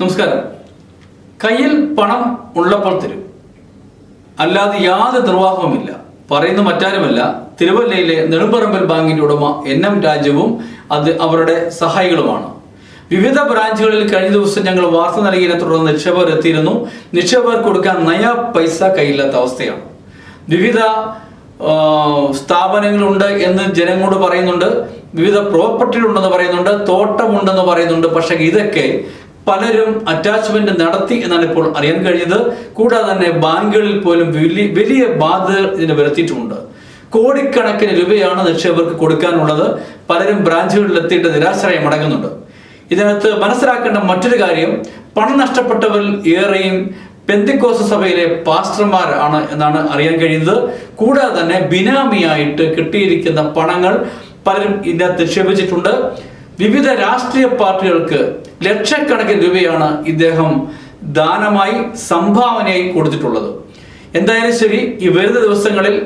നമസ്കാരം. കയ്യിൽ പണം ഉള്ളപ്പോൾ തരും. അല്ലാതെ യാതൊരു നിർവാഹവുമില്ല. പറയുന്ന മറ്റാരുമല്ല. തിരുവല്ലയിലെ നെടുമ്പറമ്പൽ ബാങ്കിന്റെ ഉടമ എൻ എം രാജുവും അത് അവരുടെ സഹായികളുമാണ്. വിവിധ ബ്രാഞ്ചുകളിൽ കഴിഞ്ഞ ദിവസം ഞങ്ങൾ വാർത്ത നൽകിയതിനെ തുടർന്ന് നിക്ഷേപകർ എത്തിയിരുന്നു. നിക്ഷേപകർ കൊടുക്കാൻ നയ പൈസ കയ്യില്ലാത്ത അവസ്ഥയാണ്. വിവിധ സ്ഥാപനങ്ങളുണ്ട് എന്ന് ജനങ്ങളോട് പറയുന്നുണ്ട്. വിവിധ പ്രോപ്പർട്ടികളുണ്ടെന്ന് പറയുന്നുണ്ട്. തോട്ടമുണ്ടെന്ന് പറയുന്നുണ്ട്. പക്ഷേ ഇതൊക്കെ പലരും അറ്റാച്ച്മെന്റ് നടത്തി എന്നാണ് ഇപ്പോൾ അറിയാൻ കഴിഞ്ഞത്. കൂടാതെ തന്നെ ബാങ്കുകളിൽ പോലും വലിയ വലിയ ബാധ്യതകൾ ഇതിന് വരുത്തിയിട്ടുമുണ്ട് കോടിക്കണക്കിന് രൂപയാണ് നിക്ഷേപകർക്ക് കൊടുക്കാനുള്ളത്. പലരും ബ്രാഞ്ചുകളിൽ എത്തിയിട്ട് നിരാശ്രയം അടങ്ങുന്നുണ്ട് ഇതിനകത്ത് മനസ്സിലാക്കേണ്ട മറ്റൊരു കാര്യം പണം നഷ്ടപ്പെട്ടവരിൽ ഏറെയും പെന്തിക്കോസ് സഭയിലെ പാസ്റ്റർമാർ ആണ് എന്നാണ് അറിയാൻ കഴിയുന്നത്. കൂടാതെ തന്നെ ബിനാമിയായിട്ട് കിട്ടിയിരിക്കുന്ന പണങ്ങൾ പലരും ഇതിനകത്ത് നിക്ഷേപിച്ചിട്ടുണ്ട്. വിവിധ രാഷ്ട്രീയ പാർട്ടികൾക്ക് ലക്ഷക്കണക്കിന് രൂപയാണ് ഇദ്ദേഹം ദാനമായി സംഭാവനയായി കൊടുത്തിട്ടുള്ളത്. എന്തായാലും ശരി ഈ വരുന്ന ദിവസങ്ങളിൽ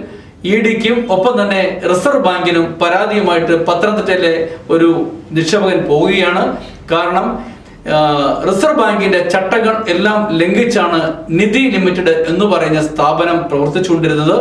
ഇ ഡിക്കും ഒപ്പം തന്നെ റിസർവ് ബാങ്കിനും പരാതിയുമായിട്ട് പത്തനംതിട്ടയിലെ ഒരു നിക്ഷേപകൻ പോവുകയാണ്. കാരണം റിസർവ് ബാങ്കിന്റെ ചട്ടങ്ങൾ എല്ലാം ലംഘിച്ചാണ് നിധി ലിമിറ്റഡ് എന്ന് പറയുന്ന സ്ഥാപനം പ്രവർത്തിച്ചുകൊണ്ടിരുന്നത്.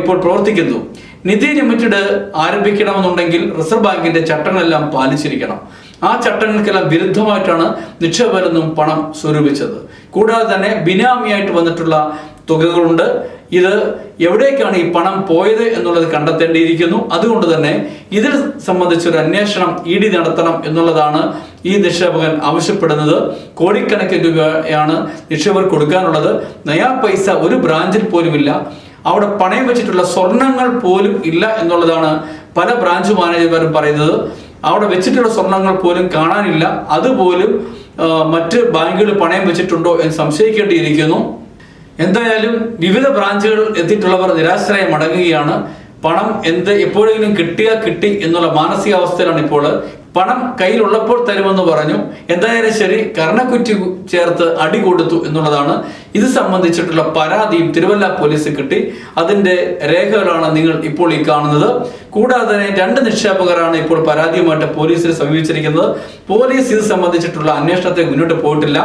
ഇപ്പോൾ പ്രവർത്തിക്കുന്നു. നിധി ലിമിറ്റഡ് ആരംഭിക്കണമെന്നുണ്ടെങ്കിൽ റിസർവ് ബാങ്കിന്റെ ചട്ടങ്ങളെല്ലാം പാലിച്ചിരിക്കണം. ആ ചട്ടങ്ങൾക്കെല്ലാം വിരുദ്ധമായിട്ടാണ് നിക്ഷേപകരിൽ പണം സ്വരൂപിച്ചത്. കൂടാതെ തന്നെ ബിനാമിയായിട്ട് വന്നിട്ടുള്ള തുകകളുണ്ട്. ഇത് എവിടേക്കാണ് ഈ പണം പോയത് എന്നുള്ളത് കണ്ടെത്തേണ്ടിയിരിക്കുന്നു. അതുകൊണ്ട് തന്നെ ഇതിൽ സംബന്ധിച്ചൊരു അന്വേഷണം ഇ ഡി നടത്തണം എന്നുള്ളതാണ് ഈ നിക്ഷേപകൻ ആവശ്യപ്പെടുന്നത്. കോടിക്കണക്കിന് രൂപയാണ് നിക്ഷേപകർ കൊടുക്കാനുള്ളത്. നയാ പൈസ ഒരു ബ്രാഞ്ചിൽ പോലുമില്ല. അവിടെ പണയം വെച്ചിട്ടുള്ള സ്വർണങ്ങൾ പോലും ഇല്ല എന്നുള്ളതാണ് പല ബ്രാഞ്ച് മാനേജർമാരും പറയുന്നത്. അവിടെ വെച്ചിട്ടുള്ള സ്വർണങ്ങൾ പോലും കാണാനില്ല. അതുപോലും മറ്റ് ബാങ്കുകൾ പണയം വെച്ചിട്ടുണ്ടോ എന്ന് സംശയിക്കേണ്ടിയിരിക്കുന്നു. എന്തായാലും വിവിധ ബ്രാഞ്ചുകൾ എത്തിയിട്ടുള്ളവർ നിരാശ്രയം മടങ്ങുകയാണ് പണം എന്ത് എപ്പോഴെങ്കിലും കിട്ടിയ കിട്ടി എന്നുള്ള മാനസികാവസ്ഥയിലാണ് ഇപ്പോൾ. പണം കയ്യിലുള്ളപ്പോൾ തരുമെന്ന് പറഞ്ഞു. എന്തായാലും ശരി കർണക്കുറ്റി ചേർത്ത് അടി കൊടുത്തു എന്നുള്ളതാണ്. ഇത് സംബന്ധിച്ചിട്ടുള്ള പരാതിയും തിരുവല്ല പോലീസ് കിട്ടി. അതിന്റെ രേഖകളാണ് നിങ്ങൾ ഇപ്പോൾ ഈ കാണുന്നത്. കൂടാതെ തന്നെ രണ്ട് നിക്ഷേപകരാണ് ഇപ്പോൾ പരാതിയുമായിട്ട് പോലീസിനെ സമീപിച്ചിരിക്കുന്നത്. പോലീസ് ഇത് സംബന്ധിച്ചിട്ടുള്ള അന്വേഷണത്തെ മുന്നോട്ട് പോയിട്ടില്ല.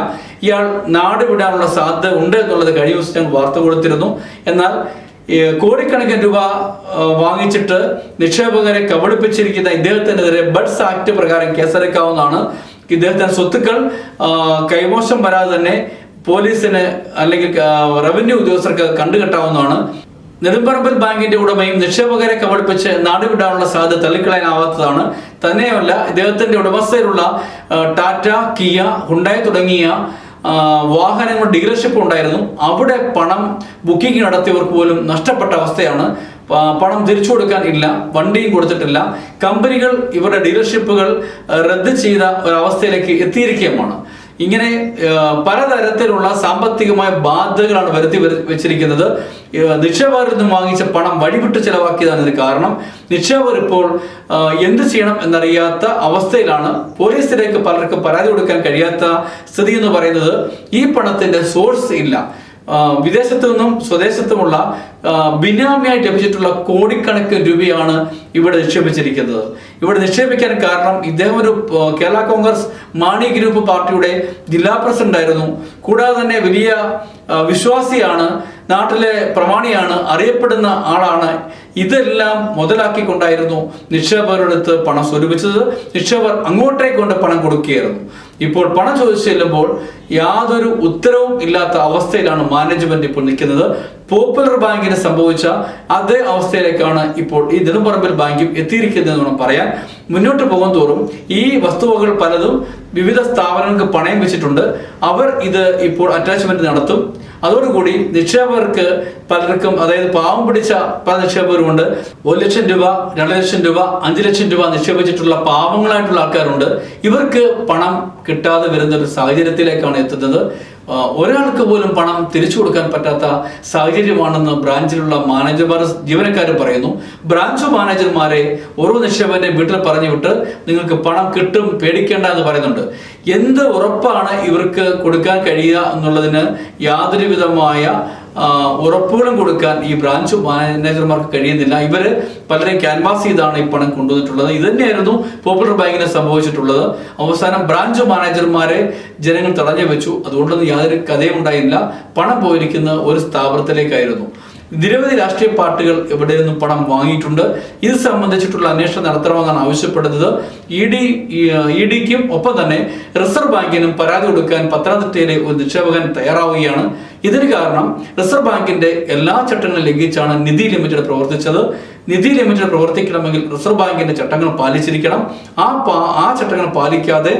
ഇയാൾ നാട് വിടാനുള്ള സാധ്യത ഉണ്ട് എന്നുള്ളത് കഴിഞ്ഞ ദിവസം ഞങ്ങൾ വാർത്ത കൊടുത്തിരുന്നു. എന്നാൽ കോടിക്കണക്കിന് രൂപ വാങ്ങിച്ചിട്ട് നിക്ഷേപകരെ കബളിപ്പിച്ചിരിക്കുന്ന ഇദ്ദേഹത്തിനെതിരെ ബഡ്സ് ആക്ട് പ്രകാരം കേസെടുക്കാവുന്നതാണ്. ഇദ്ദേഹത്തിന്റെ സ്വത്തുക്കൾ കൈമോശം വരാതെ തന്നെ പോലീസിന് അല്ലെങ്കിൽ റവന്യൂ ഉദ്യോഗസ്ഥർക്ക് കണ്ടുകെട്ടാവുന്നതാണ്. നെടുമ്പറമ്പിൽ ബാങ്കിന്റെ ഉടമയും നിക്ഷേപകരെ കബളിപ്പിച്ച് നാടുവിടാനുള്ള സാധ്യത തള്ളിക്കളയാനാവാത്തതാണ്. തന്നെയുമല്ല ഇദ്ദേഹത്തിന്റെ ഉടമസ്ഥയിലുള്ള ടാറ്റ കിയ ഹുണ്ടായി തുടങ്ങിയ വാഹനങ്ങൾ ഡീലർഷിപ്പ് ഉണ്ടായിരുന്നു. അവിടെ പണം ബുക്കിംഗ് നടത്തിയവർക്ക് പോലും നഷ്ടപ്പെട്ട അവസ്ഥയാണ്. പണം തിരിച്ചു കൊടുക്കാൻ ഇല്ല വണ്ടിയും കൊടുത്തിട്ടില്ല. കമ്പനികൾ ഇവരുടെ ഡീലർഷിപ്പുകൾ റദ്ദ് ചെയ്ത ഒരവസ്ഥയിലേക്ക് എത്തിയിരിക്കുകയുമാണ്. ഇങ്ങനെ പലതരത്തിലുള്ള സാമ്പത്തികമായ ബാധ്യതകളാണ് വരുത്തി വെച്ചിരിക്കുന്നത്. നിക്ഷേപകരിൽ നിന്നും വാങ്ങിച്ച പണം വഴിവിട്ട് ചെലവാക്കിയതാണ് ഇത് കാരണം. നിക്ഷേപകർ ഇപ്പോൾ എന്ത് ചെയ്യണം എന്നറിയാത്ത അവസ്ഥയിലാണ്. പോലീസിലേക്ക് പലർക്കും പരാതി കൊടുക്കാൻ കഴിയാത്ത സ്ഥിതി എന്ന് പറയുന്നത് ഈ പണത്തിന്റെ സോഴ്സ് ഇല്ല. വിദേശത്തു നിന്നും സ്വദേശത്തുമുള്ള ബിനാമിയായി ലഭിച്ചിട്ടുള്ള കോടിക്കണക്കിന് രൂപയാണ് ഇവിടെ നിക്ഷേപിച്ചിരിക്കുന്നത്. ഇവിടെ നിക്ഷേപിക്കാൻ കാരണം ഇദ്ദേഹം ഒരു കേരള കോൺഗ്രസ് മാണി ഗ്രൂപ്പ് പാർട്ടിയുടെ ജില്ലാ പ്രസിഡന്റ് ആയിരുന്നു കൂടാതെ തന്നെ വലിയ വിശ്വാസിയാണ് നാട്ടിലെ പ്രമാണിയാണ് അറിയപ്പെടുന്ന ആളാണ്. ഇതെല്ലാം മുതലാക്കിക്കൊണ്ടായിരുന്നു നിക്ഷേപകരുടെ അടുത്ത് പണം സ്വരൂപിച്ചത്. നിക്ഷേപകർ അങ്ങോട്ടേക്ക് കൊണ്ട് പണം കൊടുക്കുകയായിരുന്നു. ഇപ്പോൾ പണം ചോദിച്ചു ചെല്ലുമ്പോൾ യാതൊരു ഉത്തരവും ഇല്ലാത്ത അവസ്ഥയിലാണ് മാനേജ്മെന്റ് ഇപ്പോൾ നിൽക്കുന്നത്. പോപ്പുലർ ബാങ്കിന് സംഭവിച്ച അതേ അവസ്ഥയിലേക്കാണ് ഇപ്പോൾ ഈ നെടുമ്പറമ്പിൽ ബാങ്കും എത്തിയിരിക്കുന്നത് വേണം പറയാൻ. മുന്നോട്ട് പോകും തോറും ഈ വസ്തുവകൾ പലതും വിവിധ സ്ഥാപനങ്ങൾക്ക് പണയം വെച്ചിട്ടുണ്ട്. അവർ ഇത് ഇപ്പോൾ അറ്റാച്ച്മെന്റ് നടത്തും. അതോടുകൂടി നിക്ഷേപകർക്ക് പലർക്കും അതായത് പാവം പിടിച്ച പല നിക്ഷേപകരുമുണ്ട്. ഒരു ലക്ഷം രൂപ രണ്ട് ലക്ഷം രൂപ അഞ്ച് ലക്ഷം രൂപ നിക്ഷേപിച്ചിട്ടുള്ള പാവങ്ങളായിട്ടുള്ള ആൾക്കാരുണ്ട്. ഇവർക്ക് പണം കിട്ടാതെ വരുന്ന ഒരു സാഹചര്യത്തിലേക്കാണ് എത്തുന്നത്. ഒരാൾക്ക് പോലും പണം തിരിച്ചു കൊടുക്കാൻ പറ്റാത്ത സാഹചര്യമാണെന്ന് ബ്രാഞ്ചിലുള്ള മാനേജർമാർ ജീവനക്കാർ പറയുന്നു. ബ്രാഞ്ച് മാനേജർമാരെ ഓരോ നിക്ഷേപന്റെ വീട്ടിൽ പറഞ്ഞു വിട്ട് നിങ്ങൾക്ക് പണം കിട്ടും പേടിക്കേണ്ട എന്ന് പറയുന്നുണ്ട്. എന്ത് ഉറപ്പാണ് ഇവർക്ക് കൊടുക്കാൻ കഴിയുക എന്നുള്ളതിന് യാതൊരു വിധമായ ഉറപ്പുകളും കൊടുക്കാൻ ഈ ബ്രാഞ്ച് മാനേജർമാർക്ക് കഴിയുന്നില്ല. ഇവർ പലരെയും ക്യാൻവാസ് ചെയ്താണ് ഈ പണം കൊണ്ടുവന്നിട്ടുള്ളത്. ഇത് തന്നെയായിരുന്നു പോപ്പുലർ ബാങ്കിന് സംഭവിച്ചിട്ടുള്ളത്. അവസാനം ബ്രാഞ്ച് മാനേജർമാരെ ജനങ്ങൾ തടഞ്ഞു വെച്ചു അതുകൊണ്ടൊന്നും യാതൊരു കഥയും ഉണ്ടായില്ല. പണം പോയിരിക്കുന്ന ഒരു സ്ഥാപനത്തിലേക്കായിരുന്നു. നിരവധി രാഷ്ട്രീയ പാർട്ടികൾ ഇവിടെ നിന്നും പണം വാങ്ങിയിട്ടുണ്ട്? ഇത് സംബന്ധിച്ചിട്ടുള്ള അന്വേഷണം നടത്തണമെന്നാണ് ആവശ്യപ്പെടുന്നത്. ഇ ഡി ഇ ഡിക്കും ഒപ്പം തന്നെ റിസർവ് ബാങ്കിനും പരാതി കൊടുക്കാൻ പത്തനംതിട്ടയിലെ ഒരു നിക്ഷേപകൻ തയ്യാറാവുകയാണ്. ഇതിന് കാരണം റിസർവ് ബാങ്കിന്റെ എല്ലാ ചട്ടങ്ങളും ലംഘിച്ചാണ് നിധി ലിമിറ്റഡ് പ്രവർത്തിച്ചത്. നിധി ലിമിറ്റഡ് പ്രവർത്തിക്കണമെങ്കിൽ റിസർവ് ബാങ്കിന്റെ ചട്ടങ്ങൾ പാലിച്ചിരിക്കണം. ആ ആ ചട്ടങ്ങൾ പാലിക്കാതെ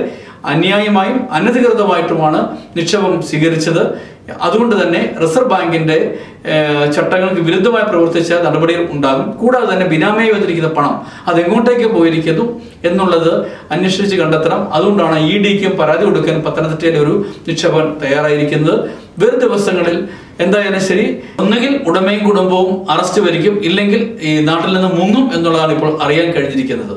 അന്യായമായും അനധികൃതമായിട്ടുമാണ് നിക്ഷേപം സ്വീകരിച്ചത്. അതുകൊണ്ട് തന്നെ റിസർവ് ബാങ്കിന്റെ ചട്ടങ്ങൾക്ക് വിരുദ്ധമായി പ്രവർത്തിച്ച നടപടികൾ ഉണ്ടാകും. കൂടാതെ തന്നെ ബിനാമയായി വന്നിരിക്കുന്ന പണം അത് എങ്ങോട്ടേക്ക് പോയിരിക്കുന്നു എന്നുള്ളത് അന്വേഷിച്ച് കണ്ടെത്തണം. അതുകൊണ്ടാണ് ഇ ഡിക്കും പരാതി കൊടുക്കാൻ പത്തനംതിട്ടയിലെ ഒരു നിക്ഷേപൻ തയ്യാറായിരിക്കുന്നത്. വരും ദിവസങ്ങളിൽ എന്തായാലും ശരി ഒന്നുകിൽ ഉടമയും കുടുംബവും അറസ്റ്റ് വരിക്കും ഇല്ലെങ്കിൽ ഈ നാട്ടിൽ നിന്ന് മുങ്ങും എന്നുള്ളതാണ് ഇപ്പോൾ അറിയാൻ കഴിഞ്ഞിരിക്കുന്നത്.